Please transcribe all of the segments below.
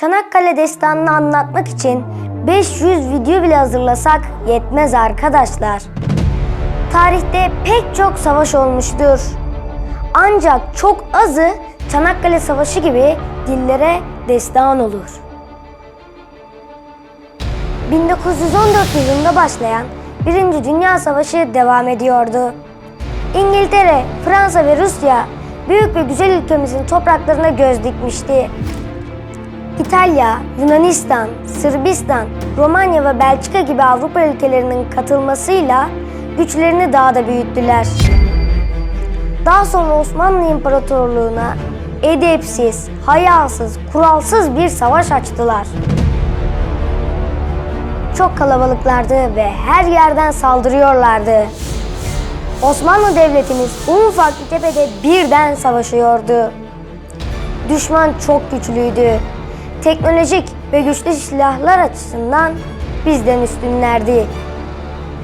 Çanakkale destanını anlatmak için 500 video bile hazırlasak yetmez arkadaşlar. Tarihte pek çok savaş olmuştur. Ancak çok azı Çanakkale Savaşı gibi dillere destan olur. 1914 yılında başlayan Birinci Dünya Savaşı devam ediyordu. İngiltere, Fransa ve Rusya büyük ve güzel ülkemizin topraklarına göz dikmişti. İtalya, Yunanistan, Sırbistan, Romanya ve Belçika gibi Avrupa ülkelerinin katılmasıyla güçlerini daha da büyüttüler. Daha sonra Osmanlı İmparatorluğu'na edepsiz, hayasız, kuralsız bir savaş açtılar. Çok kalabalıklardı ve her yerden saldırıyorlardı. Osmanlı Devletimiz un farklı tepede birden savaşıyordu. Düşman çok güçlüydü. Teknolojik ve güçlü silahlar açısından bizden üstünlerdi.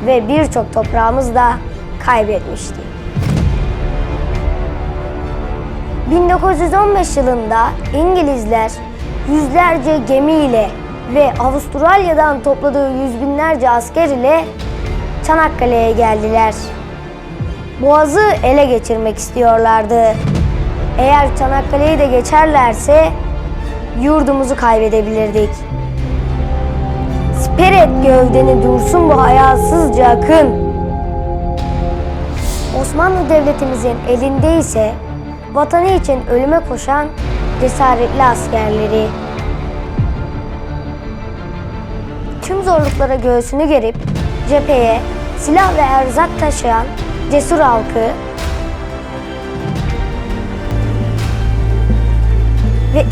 Ve birçok toprağımız da kaybetmişti. 1915 yılında İngilizler yüzlerce gemiyle ve Avustralya'dan topladığı yüz binlerce asker ile Çanakkale'ye geldiler. Boğaz'ı ele geçirmek istiyorlardı. Eğer Çanakkale'yi de geçerlerse yurdumuzu kaybedebilirdik. Siper et gövdeni dursun bu hayasızca akın. Osmanlı Devletimizin elinde ise vatanı için ölüme koşan cesaretli askerleri. Tüm zorluklara göğsünü gerip cepheye silah ve erzak taşıyan cesur halkı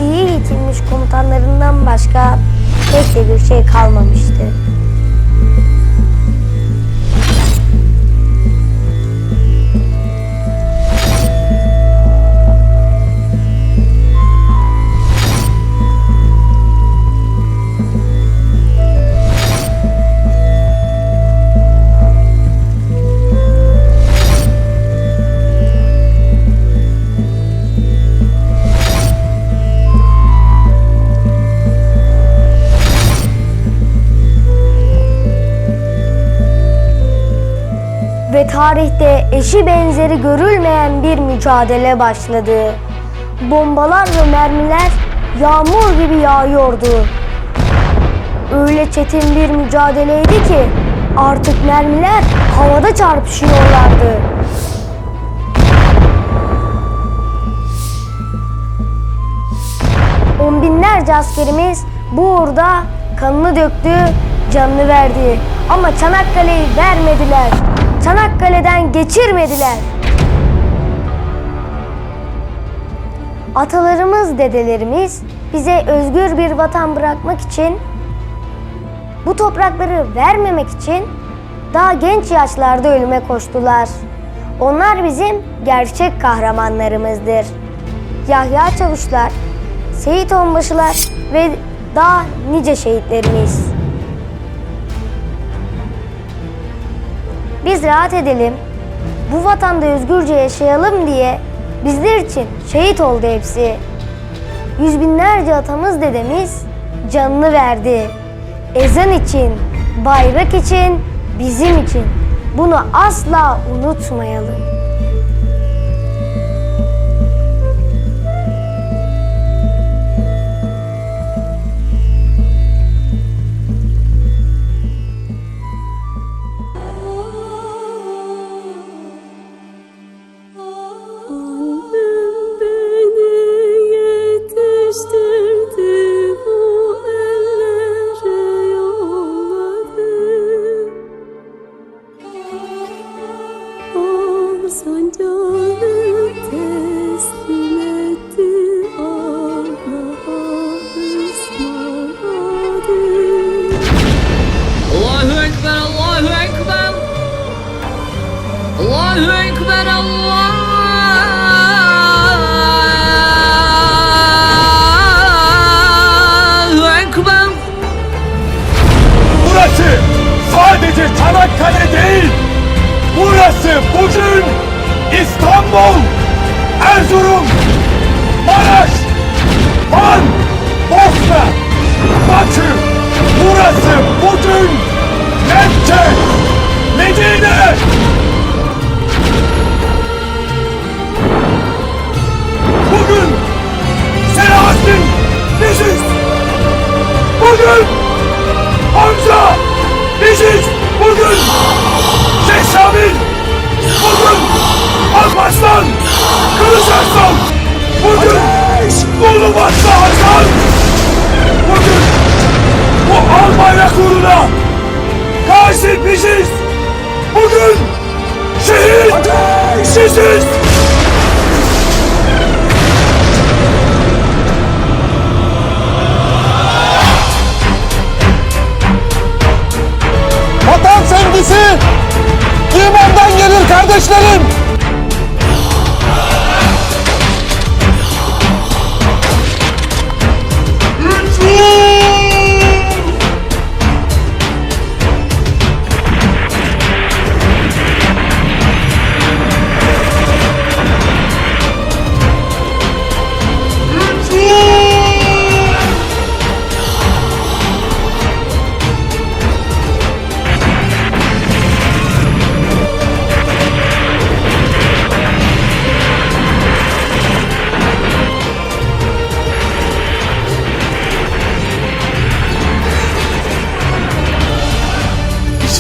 iyi eğitilmiş komutanlarından başka pek de bir şey kalmamıştı. Tarihte eşi benzeri görülmeyen bir mücadele başladı. Bombalar ve mermiler yağmur gibi yağıyordu. Öyle çetin bir mücadeleydi ki artık mermiler havada çarpışıyorlardı. On binlerce askerimiz bu uğurda kanını döktü, canını verdi. Ama Çanakkale'yi vermediler. Çanakkale'den geçirmediler. Atalarımız, dedelerimiz bize özgür bir vatan bırakmak için, bu toprakları vermemek için daha genç yaşlarda ölüme koştular. Onlar bizim gerçek kahramanlarımızdır. Yahya Çavuşlar, Seyit Onbaşılar ve daha nice şehitlerimiz. Biz rahat edelim, bu vatanda özgürce yaşayalım diye bizler için şehit oldu hepsi. Yüz binlerce atamız dedemiz canını verdi. Ezan için, bayrak için, bizim için. Bunu asla unutmayalım. Allahu Ekber, Allahu Ekber. Burası sadece Çanakkale değil. Burası bugün İstanbul, Erzurum, Maraş, Van, Bosna, biziz. Bugün şehit biziz. Vatan sevgisi imandan gelir kardeşlerim.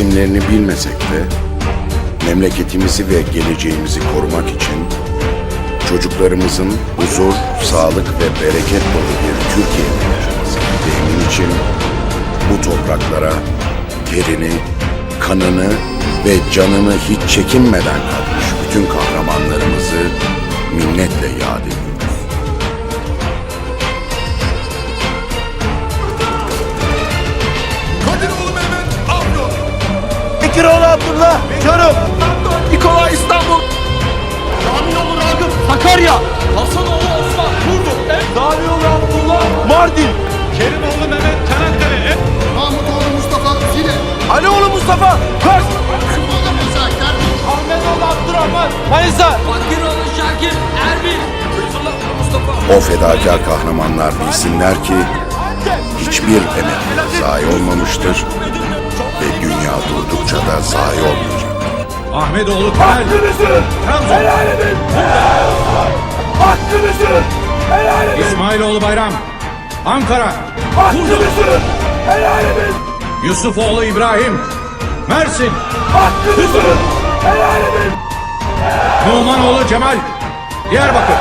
İsimlerini bilmesek de memleketimizi ve geleceğimizi korumak için çocuklarımızın huzur, sağlık ve bereket dolu bir Türkiye'de yaşamasını temin için bu topraklara terini, kanını ve canını hiç çekinmeden katmış bütün kahramanlarımızı minnetle yad ediyoruz. Çorum. Nikola İstanbul. Kaminoğlu Ragıp Sakarya. Hasanoğlu Osman Burdur. Zavioğlu Abdullah Mardin. Kerimoğlu Mehmet Çanakkale. Mahmutoğlu Mustafa Zile, Alioğlu Mustafa Kars. Sıfalı Musa Kerpiç, Ahmetoğlu Abdurrahman Manisa. Fakiroğlu Şakir Erbil. O fedakar kahramanlar bilsinler ki hiçbir emek zayi olmamıştır ve dünya durdukça da zayi olmayacak. Ahmetoğlu Temel. Hakkınızı helal edin. Hakkınızı helal edin. İsmailoğlu Bayram. Ankara. Hakkınızı helal edin. Yusufoğlu İbrahim. Mersin. Hakkınızı helal edin. Numanoğlu Cemal. Diyarbakır.